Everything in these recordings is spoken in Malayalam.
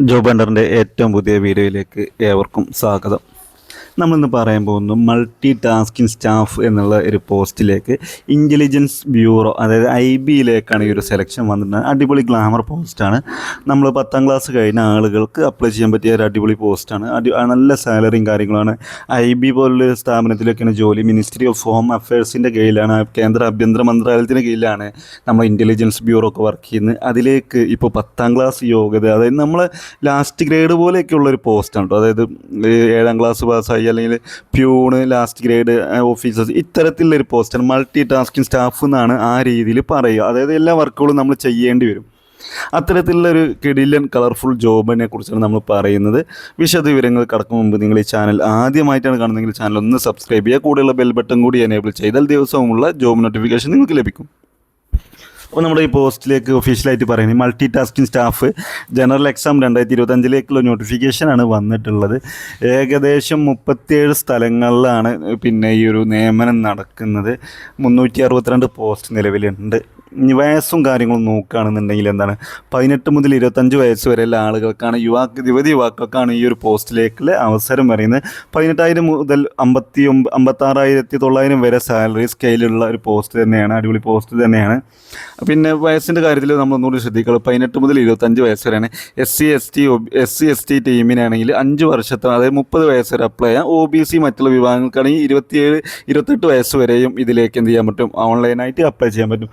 ജോബ് ഏറ്റവും പുതിയ വീഡിയോയിലേക്ക് ഏവർക്കും സ്വാഗതം. നമ്മളിന്ന് പറയാൻ പോകുന്നു മൾട്ടി ടാസ്കിംഗ് സ്റ്റാഫ് എന്നുള്ള ഒരു പോസ്റ്റിലേക്ക് ഇന്റലിജൻസ് ബ്യൂറോ അതായത് ഐ ബിയിലേക്കാണ് ഈ ഒരു സെലക്ഷൻ വന്നിട്ടുള്ളത് അടിപൊളി ഗ്ലാമർ പോസ്റ്റാണ് നമ്മൾ പത്താം ക്ലാസ് കഴിഞ്ഞ ആളുകൾക്ക് അപ്ലൈ ചെയ്യാൻ പറ്റിയ ഒരു അടിപൊളി പോസ്റ്റാണ് അടി നല്ല സാലറിയും കാര്യങ്ങളാണ്. ഐ ബി പോലുള്ള സ്ഥാപനത്തിലൊക്കെയാണ് ജോലി. മിനിസ്ട്രി ഓഫ് ഹോം അഫയേഴ്സിന്റെ കീഴിലാണ് കേന്ദ്ര ആഭ്യന്തര മന്ത്രാലയത്തിന്റെ കീഴിലാണ് നമ്മൾ ഇന്റലിജൻസ് ബ്യൂറോ ഒക്കെ വർക്ക് ചെയ്യുന്നത്. അതിലേക്ക് ഇപ്പോൾ പത്താം ക്ലാസ് യോഗ്യത അതായത് നമ്മൾ ലാസ്റ്റ് ഗ്രേഡ് പോലെയൊക്കെ ഉള്ളൊരു പോസ്റ്റാണ് കേട്ടോ അതായത് ഏഴാം ക്ലാസ് പാസ്സായി അല്ലെങ്കിൽ പ്യൂണ് ലാസ്റ്റ് ഗ്രേഡ് ഓഫീസേഴ്സ് ഇത്തരത്തിലുള്ളൊരു പോസ്റ്റാണ് മൾട്ടി ടാസ്കിങ് സ്റ്റാഫ് എന്നാണ് ആ രീതിയിൽ പറയുക. അതായത് എല്ലാ വർക്കുകളും നമ്മൾ ചെയ്യേണ്ടി വരും. അത്തരത്തിലുള്ളൊരു കിടിലൻ കളർഫുൾ ജോബിനെ കുറിച്ചാണ് നമ്മൾ പറയുന്നത്. വിശദ വിവരങ്ങൾ കടക്കും മുമ്പ് നിങ്ങൾ ഈ ചാനൽ ആദ്യമായിട്ടാണ് കാണുന്നതെങ്കിൽ ചാനൽ ഒന്ന് സബ്സ്ക്രൈബ് ചെയ്യുക. കൂടെയുള്ള ബെൽ ബട്ടൺ കൂടി എനേബിൾ ചെയ്താൽ ദിവസവുമുള്ള ജോബ് നോട്ടിഫിക്കേഷൻ നിങ്ങൾക്ക് ലഭിക്കും. അപ്പോൾ നമ്മുടെ ഈ പോസ്റ്റിലേക്ക് ഒഫീഷ്യലായിട്ട് പറയുന്നത് multi tasking staff general exam രണ്ടായിരത്തി ഇരുപത്തഞ്ചിലേക്കുള്ള നോട്ടിഫിക്കേഷനാണ് വന്നിട്ടുള്ളത്. ഏകദേശം മുപ്പത്തിയേഴ് സ്ഥലങ്ങളിലാണ് പിന്നെ ഈ ഒരു നിയമനം നടക്കുന്നത്. മുന്നൂറ്റി അറുപത്തിരണ്ട് പോസ്റ്റ് നിലവിലുണ്ട്. വയസ്സും കാര്യങ്ങളും നോക്കുകയാണെന്നുണ്ടെങ്കിൽ എന്താണ്? പതിനെട്ട് മുതൽ ഇരുപത്തഞ്ച് വയസ്സ് വരെയുള്ള ആളുകൾക്കാണ് യുവാക്ക് യുവതി യുവാക്കൾക്കാണ് ഈ ഒരു പോസ്റ്റിലേക്കുള്ള അവസരം പറയുന്നത് പതിനെട്ടായിരം മുതൽ അമ്പത്തി ഒമ്പ അമ്പത്താറായിരത്തി തൊള്ളായിരം വരെ സാലറി സ്കെയിലുള്ള ഒരു പോസ്റ്റ് തന്നെയാണ് അടിപൊളി പോസ്റ്റ് തന്നെയാണ്. പിന്നെ വയസ്സിന്റെ കാര്യത്തിൽ നമ്മൾ ഒന്നുകൂടി ശ്രദ്ധിക്കുക പതിനെട്ട് മുതൽ ഇരുപത്തഞ്ച് വയസ്സ് വരെയാണ് S C S T S C S T ടീമിനാണെങ്കിൽ അഞ്ച് വർഷത്തെ അതായത് മുപ്പത് വയസ്സ് വരെ അപ്ലൈ ചെയ്യാം. ഒ ബി സി മറ്റുള്ള വിഭാഗങ്ങൾക്കാണെങ്കിൽ ഇരുപത്തിയേഴ് ഇരുപത്തെട്ട് വയസ്സ് വരെയും ഇതിലേക്ക് എന്ത് ചെയ്യാൻ പറ്റും? ഓൺലൈനായിട്ട് അപ്ലൈ ചെയ്യാൻ പറ്റും.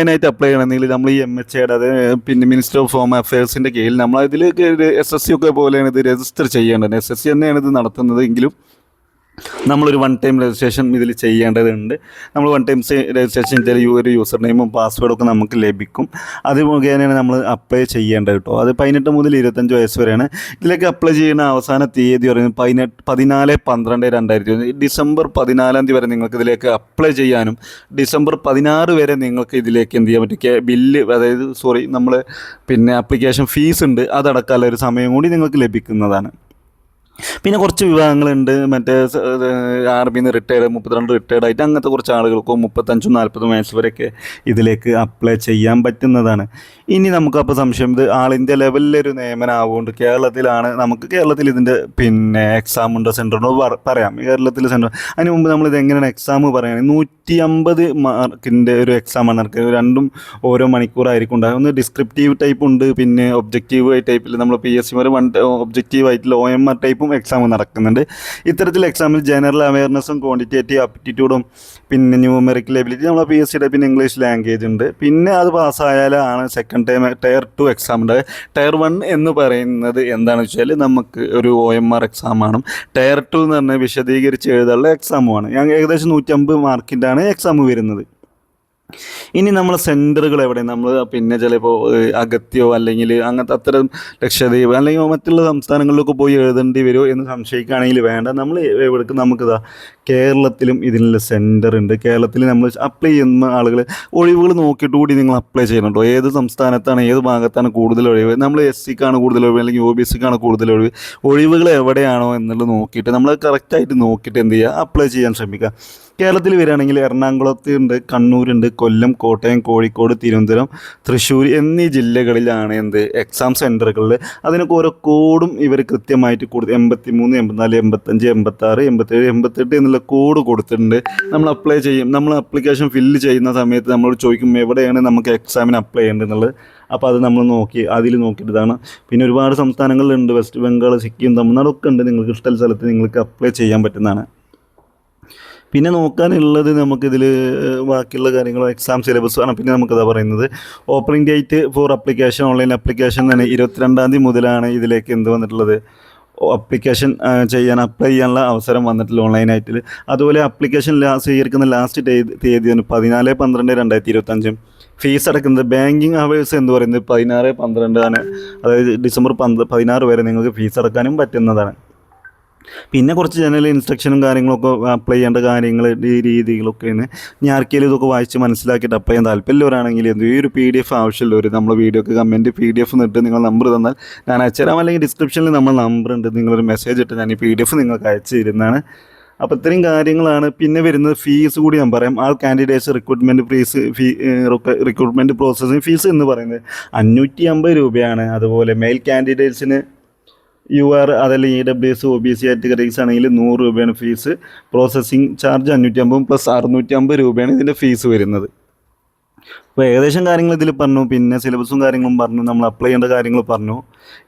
ഓൺലൈനായിട്ട് അപ്ലൈ ചെയ്യണമെങ്കിൽ നമ്മൾ ഈ എം എച്ച് എയുടെ അത് പിന്നെ മിനിസ്റ്റർ ഓഫ് ഹോം അഫയേഴ്സിന്റെ കീഴിൽ നമ്മൾ ഇതിലേക്ക് എസ് എസ് സി ഒക്കെ പോലെയാണ് ഇത് രജിസ്റ്റർ ചെയ്യേണ്ടത്. എസ് എസ് സി തന്നെയാണ് ഇത് നടത്തുന്നത് എങ്കിലും നമ്മളൊരു വൺ ടൈം രജിസ്ട്രേഷൻ ഇതിൽ ചെയ്യേണ്ടതുണ്ട്. നമ്മൾ വൺ ടൈം രജിസ്ട്രേഷൻ ചെയ്താൽ ഈ ഒരു യൂസർ നെയിമും പാസ്വേഡും ഒക്കെ നമുക്ക് ലഭിക്കും. അത് മുഖേനയാണ് നമ്മൾ അപ്ലൈ ചെയ്യേണ്ടത് കേട്ടോ. അത് പതിനെട്ട് മുതൽ ഇരുപത്തഞ്ച് വയസ്സ് വരെയാണ്. ഇതിലേക്ക് അപ്ലൈ ചെയ്യുന്ന അവസാന തീയതി പറയുന്നത് പതിനെട്ട് പതിനാല് പന്ത്രണ്ട് രണ്ടായിരത്തി ഒന്ന് ഡിസംബർ പതിനാലാം തീയതി വരെ നിങ്ങൾക്ക് ഇതിലേക്ക് അപ്ലൈ ചെയ്യാനും ഡിസംബർ പതിനാറ് വരെ നിങ്ങൾക്ക് ഇതിലേക്ക് എന്ത് ചെയ്യാൻ പറ്റും? ബില്ല് അതായത് സോറി നമ്മൾ പിന്നെ അപ്ലിക്കേഷൻ ഫീസ് ഉണ്ട്. അതടക്കാനുള്ള ഒരു സമയം കൂടി നിങ്ങൾക്ക് ലഭിക്കുന്നതാണ്. പിന്നെ കുറച്ച് വിഭാഗങ്ങളുണ്ട്. മറ്റേ ആർമിയിൽ നിന്ന് റിട്ടയർഡ് മുപ്പത്തിരണ്ട് റിട്ടയർഡ് ആയിട്ട് അങ്ങനത്തെ കുറച്ച് ആളുകൾക്കോ മുപ്പത്തഞ്ചും നാൽപ്പതും വയസ്സ് വരെയൊക്കെ ഇതിലേക്ക് അപ്ലൈ ചെയ്യാൻ പറ്റുന്നതാണ്. ഇനി നമുക്കപ്പോൾ സംശയം ഇത് ആൾ ഇന്ത്യ ലെവലിലൊരു നിയമനം ആവുകൊണ്ട് കേരളത്തിലാണ് നമുക്ക് കേരളത്തിൽ ഇതിന്റെ പിന്നെ എക്സാം ഉണ്ടോ സെന്റർ ഉണ്ടോ പറ- പറയാം. കേരളത്തിൽ സെന്റർ അതിന് മുമ്പ് ഇത് എങ്ങനെയാണ് എക്സാം പറയുന്നത്? നൂറ്റി അമ്പത് മാർക്കിന്റെ ഒരു എക്സാമാണ് നടക്കുന്നത്. രണ്ടും ഓരോ മണിക്കൂറായിരിക്കും ഉണ്ടാകും ഒന്ന് ഡിസ്ക്രിപ്റ്റീവ് ടൈപ്പ് ഉണ്ട് പിന്നെ ഒബ്ജക്റ്റീവ് ടൈപ്പിൽ നമ്മൾ പി എസ് സി വരെ വൺ ഒബ്ജക്റ്റീവ് ആയിട്ടുള്ള ഒ എം ആർ ടൈപ്പും എക്സാം നടക്കുന്നുണ്ട്. ഇത്തരത്തിൽ എക്സാമിൽ ജനറൽ അവയർനെസ്സും ക്വാണ്ടിറ്റേറ്റീവ് ആപ്റ്റിറ്റ്യൂഡും പിന്നെ ന്യൂമെറിക്കൽ എബിലിറ്റി നമ്മളെ പി എസ് സിയുടെ പിന്നെ ഇംഗ്ലീഷ് ലാംഗ്വേജ് ഉണ്ട്. പിന്നെ അത് പാസ്സായാലാണ് second time tier two exam ഉണ്ട് ടയർ വൺ എന്ന് പറയുന്നത് എന്താണെന്ന് വെച്ചാൽ നമുക്ക് ഒരു ഒ എം ആർ എക്സാമാണ് ടയർ ടു എന്ന് പറഞ്ഞാൽ വിശദീകരിച്ച് എഴുതാനുള്ള എക്സാമുമാണ് ഞാൻ ഏകദേശം നൂറ്റമ്പത് മാർക്കിന്റെ ആണ് എക്സാം വരുന്നത്. ഇനി നമ്മൾ സെന്ററുകൾ എവിടെ? നമ്മൾ പിന്നെ ചിലപ്പോൾ അഗത്യോ അല്ലെങ്കിൽ അങ്ങനത്തെ അത്തരം ലക്ഷദ്വീപ് അല്ലെങ്കിൽ മറ്റുള്ള സംസ്ഥാനങ്ങളിലൊക്കെ പോയി എഴുതേണ്ടി വരുമോ എന്ന് സംശയിക്കുകയാണെങ്കിൽ വേണ്ട. നമ്മൾ എവിടേക്ക് നമുക്കിതാ കേരളത്തിലും ഇതിനുള്ള സെന്റർ ഉണ്ട്. കേരളത്തിൽ നമ്മൾ അപ്ലൈ ചെയ്യുന്ന ആളുകൾ ഒഴിവുകൾ നോക്കിയിട്ട് കൂടി നിങ്ങൾ അപ്ലൈ ചെയ്യുന്നുണ്ടോ? ഏത് സംസ്ഥാനത്താണ് ഏത് ഭാഗത്താണ് കൂടുതൽ ഒഴിവ്? നമ്മൾ എസ് സിക്കാണ് കൂടുതൽ ഒഴിവ് അല്ലെങ്കിൽ ഒ ബി സിക്കാണ് കൂടുതൽ ഒഴിവ്? ഒഴിവുകൾ എവിടെയാണോ എന്നുള്ളത് നോക്കിയിട്ട് നമ്മൾ കറക്റ്റായിട്ട് നോക്കിയിട്ട് എന്ത് ചെയ്യുക? അപ്ലൈ ചെയ്യാൻ ശ്രമിക്കുക. കേരളത്തിൽ വരികയാണെങ്കിൽ എറണാകുളത്ത് ഉണ്ട് കണ്ണൂരുണ്ട് കൊല്ലം കോട്ടയം കോഴിക്കോട് തിരുവനന്തപുരം തൃശ്ശൂർ എന്നീ ജില്ലകളിലാണ് എന്ത് എക്സാം സെന്ററുകളിൽ അതിനൊക്കെ ഓരോ കോഡും ഇവർ കൃത്യമായിട്ട് കൊടുത്ത് എൺപത്തി മൂന്ന് എൺപത്തിനാല് എൺപത്തഞ്ച് എൺപത്താറ് എൺപത്തേഴ് എൺപത്തെട്ട് എന്നുള്ള കോഡ് കൊടുത്തിട്ടുണ്ട്. നമ്മൾ അപ്ലൈ ചെയ്യും. നമ്മൾ അപ്ലിക്കേഷൻ ഫില്ല് ചെയ്യുന്ന സമയത്ത് നമ്മൾ ചോദിക്കും എവിടെയാണ് നമുക്ക് എക്സാമിന് അപ്ലൈ ചെയ്യേണ്ടത് എന്നുള്ളത് അപ്പോൾ അത് നമ്മൾ നോക്കി അതിൽ നോക്കിയിട്ടതാണ്. പിന്നെ ഒരുപാട് സംസ്ഥാനങ്ങളിലുണ്ട്. വെസ്റ്റ് ബംഗാൾ സിക്കിം തമിഴ്നാടൊക്കെ ഉണ്ട്. നിങ്ങൾക്ക് ഇഷ്ടമുള്ള സ്ഥലത്ത് നിങ്ങൾക്ക് അപ്ലൈ ചെയ്യാൻ പറ്റുന്നതാണ്. പിന്നെ നോക്കാനുള്ളത് നമുക്കിതിൽ ബാക്കിയുള്ള കാര്യങ്ങൾ എക്സാം സിലബസ് ആണ്. പിന്നെ നമുക്കതാ പറയുന്നത് opening date for application online application തന്നെ ഇരുപത്തിരണ്ടാം തീയതി മുതലാണ് ഇതിലേക്ക് എന്ത് വന്നിട്ടുള്ളത്? അപ്ലിക്കേഷൻ ചെയ്യാൻ അപ്ലൈ ചെയ്യാനുള്ള അവസരം വന്നിട്ടില്ല ഓൺലൈനായിട്ട് അതുപോലെ അപ്ലിക്കേഷൻ സ്വീകരിക്കുന്ന ലാസ്റ്റ് തീയതി പതിനാല് പന്ത്രണ്ട് രണ്ടായിരത്തി ഇരുപത്തഞ്ചും. ഫീസ് അടക്കുന്നത് ബാങ്കിങ് അവേഴ്സ് എന്ന് പറയുന്നത് പതിനാറ് ആണ് അതായത് ഡിസംബർ പന്ത് പതിനാറ് വരെ നിങ്ങൾക്ക് ഫീസ് അടക്കാനും പറ്റുന്നതാണ്. പിന്നെ കുറച്ച് ജനറൽ ഇൻസ്ട്രക്ഷനും കാര്യങ്ങളൊക്കെ അപ്ലൈ ചെയ്യേണ്ട കാര്യങ്ങൾ രീതികളൊക്കെയാണ്. ഞാൻ ആർക്കെങ്കിലും ഇതൊക്കെ വായിച്ച് മനസ്സിലാക്കിയിട്ട് അപ്ലൈ ചെയ്യാൻ താല്പര്യമുള്ളവരാണെങ്കിൽ എന്ത് ഈ ഒരു പി ഡി എഫ് ആവശ്യമുള്ളവർ നമ്മളെ വീഡിയോക്ക് കമന്റ് പി ഡി എഫ് നിട്ട് നിങ്ങൾ നമ്പർ തന്നാൽ ഞാൻ അയച്ചുതരാം അല്ലെങ്കിൽ ഡിസ്ക്രിപ്ഷനിൽ നമ്മൾ നമ്പർ ഉണ്ട് നിങ്ങളൊരു മെസ്സേജ് ഇട്ട് ഞാൻ ഈ പി ഡി എഫ് നിങ്ങൾക്ക് അയച്ചു തരുന്നതാണ്. അപ്പോൾ ഇത്രയും കാര്യങ്ങളാണ്. പിന്നെ വരുന്നത് ഫീസ് കൂടി ഞാൻ പറയാം. ആ candidates recruitment fees fee recruitment processing fees എന്ന് പറയുന്നത് അഞ്ഞൂറ്റി അമ്പത് രൂപയാണ്. അതുപോലെ മെയിൽ കാൻഡിഡേറ്റ്സിന് യു ആർ അതല്ലെങ്കിൽ E W S O B C categories ആണെങ്കിൽ നൂറ് രൂപയാണ് ഫീസ് പ്രോസസ്സിങ് ചാർജ് അഞ്ഞൂറ്റി അമ്പതും പ്ലസ് അറുന്നൂറ്റി അമ്പത് രൂപയാണ് ഇതിന്റെ ഫീസ് വരുന്നത്. അപ്പോൾ ഏകദേശം കാര്യങ്ങൾ ഇതിൽ പറഞ്ഞു. പിന്നെ സിലബസും കാര്യങ്ങളും പറഞ്ഞു. നമ്മൾ അപ്ലൈ ചെയ്യേണ്ട കാര്യങ്ങൾ പറഞ്ഞു.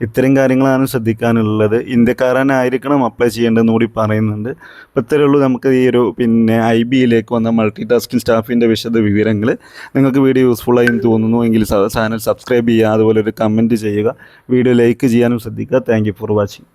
ഇത്രയും കാര്യങ്ങളാണ് ശ്രദ്ധിക്കാനുള്ളത്. ഇന്ത്യക്കാരനായിരിക്കണം അപ്ലൈ ചെയ്യേണ്ടതെന്ന് കൂടി പറയുന്നുണ്ട്. അപ്പോൾ ഇത്രയേ ഉള്ളൂ നമുക്ക് ഈ ഒരു പിന്നെ ഐ ബിയിലേക്ക് വന്ന മൾട്ടി ടാസ്കിംഗ് സ്റ്റാഫിന്റെ വിശദ വിവരങ്ങൾ നിങ്ങൾക്ക് വീഡിയോ യൂസ്ഫുള്ളായി എന്ന് തോന്നുന്നു. എങ്കിൽ ചാനൽ സബ്സ്ക്രൈബ് ചെയ്യുക. അതുപോലെ ഒരു കമന്റ് ചെയ്യുക. വീഡിയോ ലൈക്ക് ചെയ്യാനും ശ്രദ്ധിക്കുക. Thank for watching